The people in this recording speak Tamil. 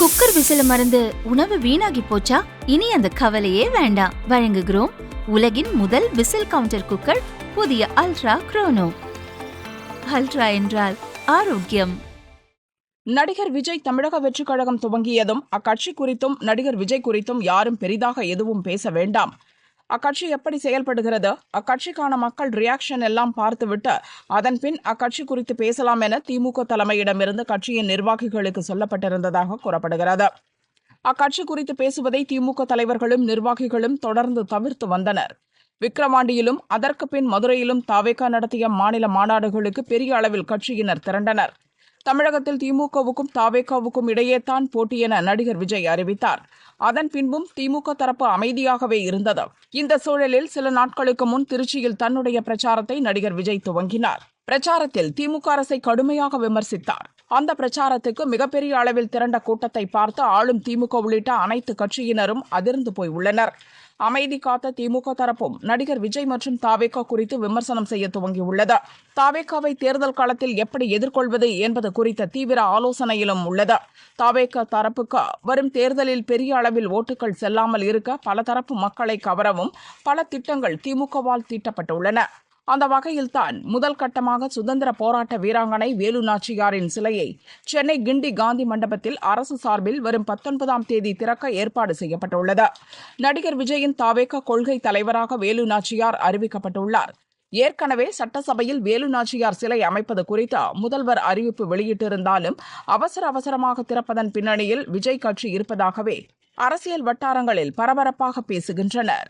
குக்கர் விசில மறந்து உணவு வீணாகி போச்சா? இனி அந்த கவலையே வேண்டாம். வழங்குகிறோம் உலகின் முதல் விசில் கவுண்டர் குக்கர் புதிய அல்ட்ரா குரோனோ. அல்ட்ரா என்றால் ஆரோக்கியம். நடிகர் விஜய் தமிழக வெற்றிக் கழகம் துவங்கியதும் அக்கட்சி குறித்தும் நடிகர் விஜய் குறித்தும் யாரும் பெரிதாக எதுவும் பேச வேண்டாம். அக்கட்சி எப்படி செயல்படுகிறது அக்கட்சிக்கான மக்கள் ரியாக்ஷன் எல்லாம் பார்த்துவிட்டு அதன் பின் அக்கட்சி குறித்து பேசலாம் என திமுக தலைமையிடமிருந்து கட்சியின் நிர்வாகிகளுக்கு சொல்லப்பட்டிருந்ததாக கூறப்படுகிறது. அக்கட்சி குறித்து பேசுவதை திமுக தலைவர்களும் நிர்வாகிகளும் தொடர்ந்து தவிர்த்து வந்தனர். விக்கிரவாண்டியிலும் அதற்கு பின் மதுரையிலும் தாவேகா நடத்திய மாநில மாநாடுகளுக்கு பெரிய அளவில் கட்சியினர் திரண்டனர். தமிழகத்தில் திமுகவுக்கும் தாவேகாவுக்கும் இடையே தான் போட்டி என நடிகர் விஜய் அறிவித்தார். அதன் பின்பும் திமுக தரப்பு அமைதியாகவே இருந்தது. இந்த சூழலில் சில நாட்களுக்கு முன் திருச்சியில் தன்னுடைய பிரச்சாரத்தை நடிகர் விஜய் துவங்கினார். பிரச்சாரத்தில் திமுக அரசை கடுமையாக விமர்சித்தார். அந்த பிரச்சாரத்துக்கு மிகப்பெரிய அளவில் திரண்ட கூட்டத்தை பார்த்து ஆளும் திமுக உள்ளிட்ட அனைத்து கட்சியினரும் அதிர்ந்து போய் உள்ளனர். அமைதி காத்த திமுக தரப்பும் நடிகர் விஜய் மற்றும் தாவேகா குறித்து விமர்சனம் செய்ய துவங்கியுள்ளது. தாவேகாவை தேர்தல் காலத்தில் எப்படி எதிர்கொள்வது என்பது குறித்த தீவிர ஆலோசனையிலும் உள்ளது. தாவேகா தரப்புக்கு வரும் தேர்தலில் பெரிய அளவில் ஓட்டுகள் செல்லாமல் இருக்க பல தரப்பு மக்களை கவரவும் பல திட்டங்கள் திமுகவால் தீட்டப்பட்டுள்ளன. அந்த வகையில்தான் முதல் கட்டமாக சுதந்திர போராட்ட வீராங்கனை வேலு நாச்சியாரின் சிலையை சென்னை கிண்டி காந்தி மண்டபத்தில் அரசு சார்பில் வரும் பத்தொன்பதாம் தேதி திறக்க ஏற்பாடு செய்யப்பட்டுள்ளது. நடிகர் விஜயின் தாவேக கொள்கை தலைவராக வேலு நாச்சியார் அறிவிக்கப்பட்டுள்ளார். ஏற்கனவே சட்டசபையில் வேலு நாச்சியார் சிலை அமைப்பது குறித்து முதல்வர் அறிவிப்பு வெளியிட்டிருந்தாலும் அவசர அவசரமாக திறப்பதன் பின்னணியில் விஜய் கட்சி இருப்பதாகவே அரசியல் வட்டாரங்களில் பரபரப்பாக பேசுகின்றனர்.